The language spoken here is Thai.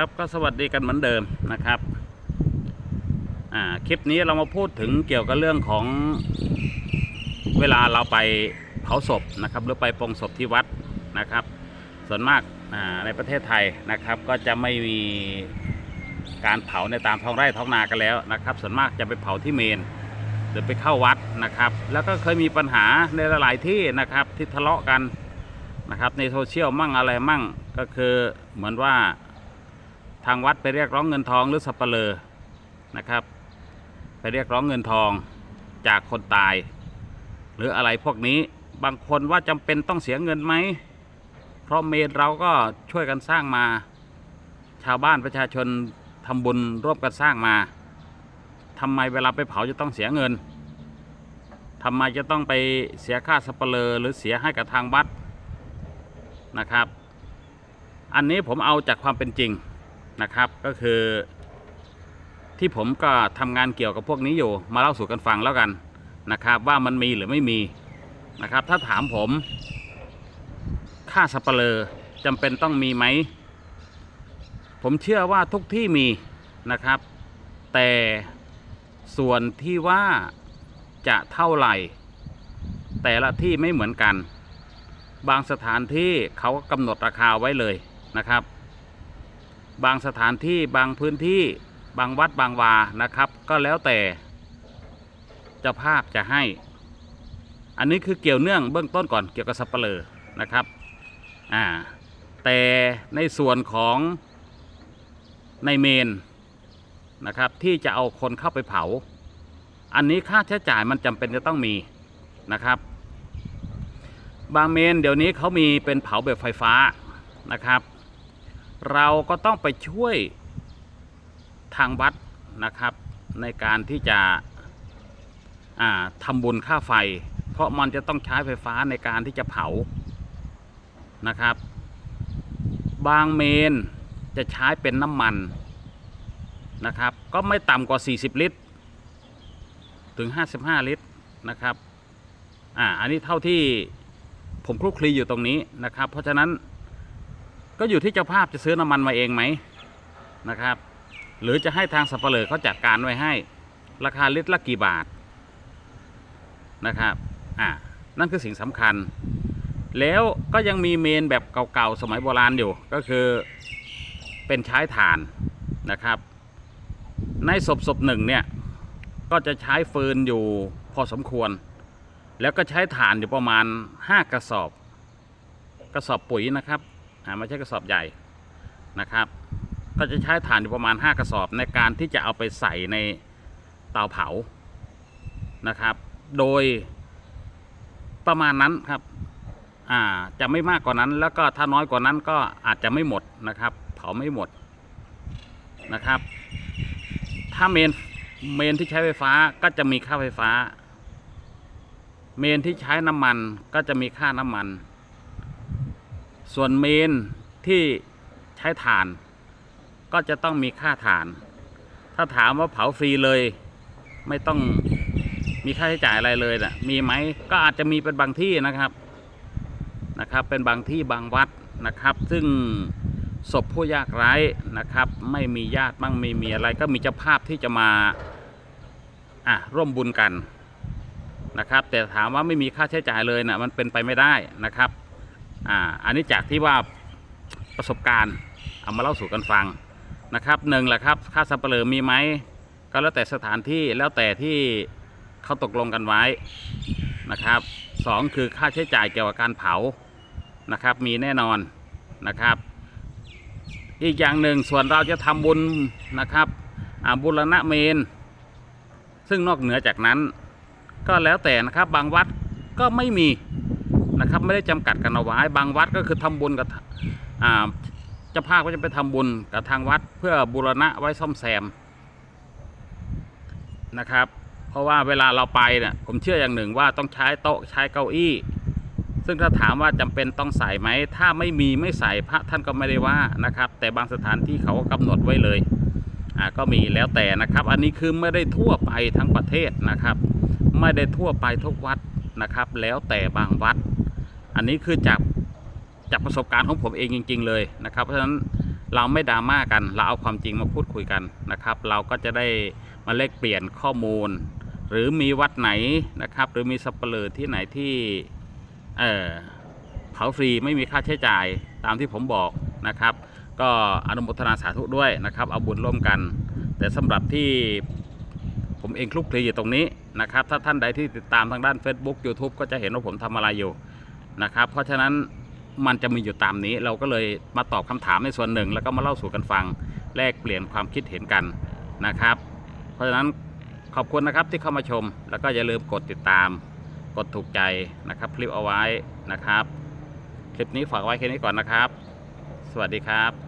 ครับก็สวัสดีกันเหมือนเดิมนะครับอ่าคลิปนี้เรามาพูดถึงเกี่ยวกับเรื่องของเวลาเราไปเผาศพนะครับ หรือไปปรงศพที่วัดนะครับ ส่วนมากอ่าในประเทศไทยนะครับ ก็จะไม่มีการเผาในตามท้องไร่ท้องนากันแล้วนะครับ ส่วนมากจะไปเผาที่เมนหรือไปเข้าวัดนะครับ แล้วก็เคยมีปัญหาในหลายที่นะครับที่ทะเลาะกันนะครับในโซเชียลมั่งอะไรมั่งก็คือเหมือนว่า ทางวัดไปเรียกร้องเงินทองหรือสับเปลอนะครับ ไปเรียกร้องเงินทองจากคนตาย หรืออะไรพวกนี้บางคนว่าจำเป็นต้องเสียเงินไหมเพราะเมนเราก็ช่วยกันสร้างมา ชาวบ้านประชาชนทำบุญร่วมกันสร้างมาทำไมเวลาไปเผาจะต้องเสียเงินทำไมจะต้องไปเสียค่าสับเปลอหรือเสียให้กับทางวัดนะครับ อันนี้ผมเอาจากความเป็นจริง นะครับก็คือ ที่ผมก็ทำงานเกี่ยวกับพวกนี้อยู่ มาเล่าสู่กันฟังแล้วกันนะครับว่ามันมีหรือไม่มีนะครับ ถ้าถามผมค่าสับเปลอจำเป็นต้องมีไหม ผมเชื่อว่าทุกที่มีนะครับ แต่ส่วนที่ว่าจะเท่าไหร่ แต่ละที่ไม่เหมือนกัน บางสถานที่เขาก็กำหนดราคาไว้เลยนะครับ บางสถานที่บางพื้นที่บางวัดบางวานะครับ ก็แล้วแต่เจ้าภาพจะให้ อันนี้คือเกี่ยวเนื่องเบื้องต้นก่อนเกี่ยวกับสับเปลือนะครับอ่าแต่ในส่วนของในเมนนะครับ ที่จะเอาคนเข้าไปเผา อันนี้ค่าใช้จ่ายมันจำเป็นจะต้องมีนะครับ บางเมนเดี๋ยวนี้เขามีเป็นเผาแบบไฟฟ้านะครับ เราก็ต้องไปช่วยทางวัดนะครับ ในการที่จะอ่าทำบุญค่าไฟ เพราะมันจะต้องใช้ไฟฟ้าในการที่จะเผานะครับ บางเมนจะใช้เป็นน้ำมันนะครับ ก็ไม่ต่ำกว่า 40 ลิตร ถึง 55 ลิตรนะครับอ่าอันนี้เท่าที่ผมคลุกคลีอยู่ตรงนี้นะครับ เพราะฉะนั้น ก็อยู่ที่เจ้าภาพจะซื้อน้ำมันมาเองไหมนะครับ หรือจะให้ทางสับเปลือเขาจัดการไว้ให้ ราคาลิตรละกี่บาทนะครับอ่านั่นคือสิ่งสำคัญ แล้วก็ยังมีเมนแบบเก่าๆสมัยโบราณอยู่ก็คือเป็นใช้ถ่านนะครับ ในศพศพหนึ่งเนี่ยก็จะใช้ฟืนอยู่พอสมควร แล้วก็ใช้ถ่านอยู่ประมาณ 5 กระสอบ กระสอบปุ๋ยนะครับ ไม่ใช่กระสอบใหญ่นะครับ ก็จะใช้ถ่านอยู่ประมาณ 5 กระสอบในการที่จะเอาไปใส่ในเตาเผานะครับ โดยประมาณนั้นครับอ่าจะไม่มากกว่านั้น แล้วก็ถ้าน้อยกว่านั้นก็อาจจะไม่หมดนะครับ เผาไม่หมดนะครับ ถ้าเมนเมนที่ใช้ไฟฟ้าก็จะมีค่าไฟฟ้า เมนที่ใช้น้ำมันก็จะมีค่าน้ำมัน ส่วนเมนที่ใช้ถ่าน ก็จะต้องมีค่าถ่าน ถ้าถามว่าเผาฟรีเลย ไม่ต้องมีค่าใช้จ่ายอะไรเลยนะมีไหมก็อาจจะมีเป็นบางที่นะครับนะครับ เป็นบางที่บางวัดนะครับ ซึ่งศพผู้ยากไร้นะครับ ไม่มีญาติบ้างไม่มีอะไรก็มีเจ้าภาพที่จะมาอะร่วมบุญกันนะครับ แต่ถามว่าไม่มีค่าใช้จ่ายเลยนะมันเป็นไปไม่ได้นะครับ อ่าอันนี้จากที่ว่าประสบการณ์เอามาเล่าสู่กันฟังนะครับหนึ่งแหละครับค่าสับเปลือมีไหมก็แล้วแต่สถานที่แล้วแต่ที่เขาตกลงกันไว้นะครับสองคือค่าใช้จ่ายเกี่ยวกับการเผานะครับ มีแน่นอนนะครับ อีกอย่างหนึ่งส่วนเราจะทำบุญนะครับบุรณะเมน ซึ่งนอกเหนือจากนั้น ก็แล้วแต่นะครับบางวัดก็ไม่มี นะครับ ไม่ได้จำกัดกันเอาไว้บางวัดก็คือทำบุญกับอ่าเจ้าภาพก็จะไปทำบุญกับทางวัดเพื่อบูรณะไว้ซ่อมแซมนะครับ เพราะว่าเวลาเราไปเนี่ยผมเชื่ออย่างหนึ่งว่าต้องใช้โต๊ะใช้เก้าอี้ ซึ่งถ้าถามว่าจำเป็นต้องใส่ไหม ถ้าไม่มีไม่ใส่พระท่านก็ไม่ได้ว่านะครับ แต่บางสถานที่เขาก็กำหนดไว้เลยอ่าก็มีแล้วแต่นะครับ อันนี้คือไม่ได้ทั่วไปทั้งประเทศนะครับ ไม่ได้ทั่วไปทุกวัดนะครับ แล้วแต่บางวัด อันนี้คือจากจากประสบการณ์ของผมเองจริง ๆ เลยนะครับ เพราะฉะนั้นเราไม่ดราม่ากัน เราเอาความจริงมาพูดคุยกันนะครับ เราก็จะได้มาเลกเปลี่ยนข้อมูล หรือมีวัดไหนนะครับ หรือมีสับเปลือที่ไหนที่เออเผาฟรีไม่มีค่าใช้จ่ายตามที่ผมบอกนะครับ ก็อนุโมทนาสาธุด้วยนะครับ เอาบุญร่วมกัน แต่สำหรับที่ผมเองคลุกคลีอยู่ตรงนี้นะครับ ถ้าท่านใดที่ติดตามทางด้าน Facebook YouTube ก็จะเห็นว่าผมทำอะไรอยู่ นะครับ เพราะฉะนั้นมันจะมีอยู่ตามนี้ เราก็เลยมาตอบคำถามในส่วนหนึ่ง แล้วก็มาเล่าสู่กันฟังแลกเปลี่ยนความคิดเห็นกันนะครับ เพราะฉะนั้นขอบคุณนะครับที่เข้ามาชม แล้วก็อย่าลืมกดติดตาม กดถูกใจนะครับคลิปเอาไว้นะครับ คลิปนี้ฝากไว้แค่นี้ก่อนนะครับ สวัสดีครับ